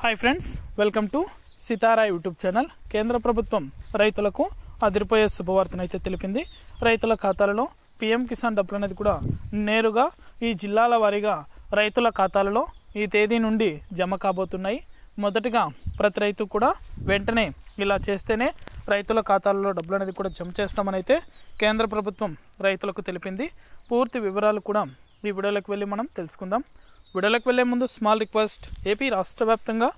Hi friends welcome to Sitara YouTube channel కేంద్ర ప్రభుత్వం రైతులకు అదిరిపోయే శుభవార్తనైతే తెలిపింది. రైతుల ఖాతాలలో పిఎం కిసాన్ డబ్బులు అనేది కూడా నేరుగా ఈ జిల్లాల వారీగా రైతుల ఖాతాలలో ఈ తేదీ నుండి జమ కాబోతున్నాయి. మొదటగా ప్రతి రైతు కూడా వెంటనే ఇలా చేస్తేనే రైతుల ఖాతాలలో డబ్బులు అనేది కూడా జమ చేస్తామని అయితే కేంద్ర ప్రభుత్వం రైతులకు తెలిపింది. పూర్తి వివరాలు కూడా ఈ వీడియోలోకి వెళ్ళి మనం తెలుసుకుందాం. విడలకు వెళ్ళే ముందు స్మాల్ రిక్వెస్ట్. ఏపీ రాష్ట్ర వ్యాప్తంగా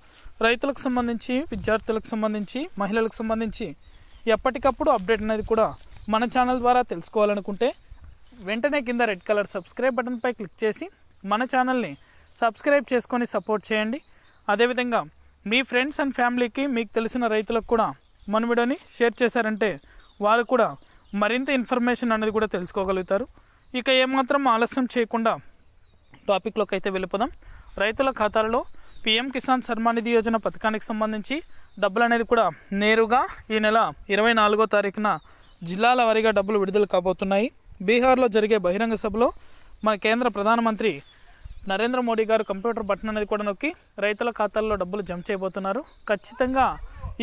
రైతులకు సంబంధించి విద్యార్థులకు సంబంధించి మహిళలకు సంబంధించి ఎప్పటికప్పుడు అప్డేట్ అనేది కూడా మన ఛానల్ ద్వారా తెలుసుకోవాలనుకుంటే వెంటనే కింద రెడ్ కలర్ సబ్స్క్రైబ్ బటన్పై క్లిక్ చేసి మన ఛానల్ని సబ్స్క్రైబ్ చేసుకొని సపోర్ట్ చేయండి. అదేవిధంగా మీ ఫ్రెండ్స్ అండ్ ఫ్యామిలీకి మీకు తెలిసిన రైతులకు కూడా మన వీడియోని షేర్ చేశారంటే వారు కూడా మరింత ఇన్ఫర్మేషన్ అనేది కూడా తెలుసుకోగలుగుతారు. ఇక ఏమాత్రం ఆలస్యం చేయకుండా టాపిక్లోకి అయితే వెళ్ళిపోదాం. రైతుల ఖాతాలలో పీఎం కిసాన్ సన్మాన్ నిధి యోజన పథకానికి సంబంధించి డబ్బులు అనేది కూడా నేరుగా ఈ నెల ఇరవై నాలుగో తారీఖున జిల్లాల వారీగా డబ్బులు విడుదల కాబోతున్నాయి. బీహార్లో జరిగే బహిరంగ సభలో మన కేంద్ర ప్రధానమంత్రి నరేంద్ర మోడీ గారు కంప్యూటర్ బటన్ అనేది కూడా నొక్కి రైతుల ఖాతాల్లో డబ్బులు జమ చేయబోతున్నారు. ఖచ్చితంగా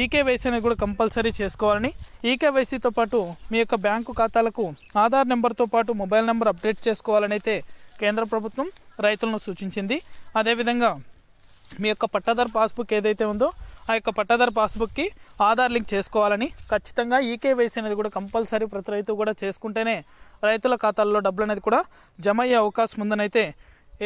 ఈకేవైసీ అనేది కూడా కంపల్సరీ చేసుకోవాలని. ఈకేవైసీతో పాటు మీ యొక్క బ్యాంకు ఖాతాలకు ఆధార్ నెంబర్తో పాటు మొబైల్ నెంబర్ అప్డేట్ చేసుకోవాలని అయితే కేంద్ర ప్రభుత్వం రైతులను సూచించింది. అదేవిధంగా మీ యొక్క పట్టాదారు పాస్బుక్ ఏదైతే ఉందో ఆ యొక్క పట్టాదారు పాస్బుక్కి ఆధార్ లింక్ చేసుకోవాలని ఖచ్చితంగా ఈకేవైసీ అనేది కూడా కంపల్సరీ ప్రతి రైతు కూడా చేసుకుంటేనే రైతుల ఖాతాల్లో డబ్బులు అనేది కూడా జమ అయ్యే అవకాశం ఉందనైతే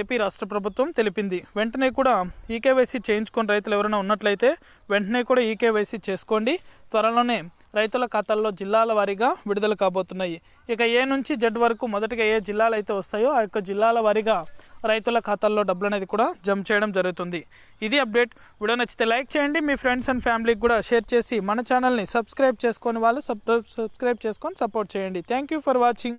ఏపీ రాష్ట్ర ప్రభుత్వం తెలిపింది. వెంటనే కూడా ఈకేవైసీ చేయించుకొని రైతులు ఎవరైనా ఉన్నట్లయితే వెంటనే కూడా ఈకేవైసీ చేసుకోండి. త్వరలోనే రైతుల ఖాతాల్లో జిల్లాల వారీగా విడుదల కాబోతున్నాయి. ఇక ఏ నుంచి జడ్ వరకు మొదటిగా ఏ జిల్లాలు అయితే వస్తాయో ఆ యొక్క జిల్లాల వారీగా రైతుల ఖాతాల్లో డబ్బులు అనేది కూడా జమ చేయడం జరుగుతుంది. ఇది అప్డేట్. వీడియో నచ్చితే లైక్ చేయండి. మీ ఫ్రెండ్స్ అండ్ ఫ్యామిలీకి కూడా షేర్ చేసి మన ఛానల్ని సబ్స్క్రైబ్ చేసుకొని వాళ్ళు సబ్ సబ్స్క్రైబ్ చేసుకొని సపోర్ట్ చేయండి. Thank you for watching.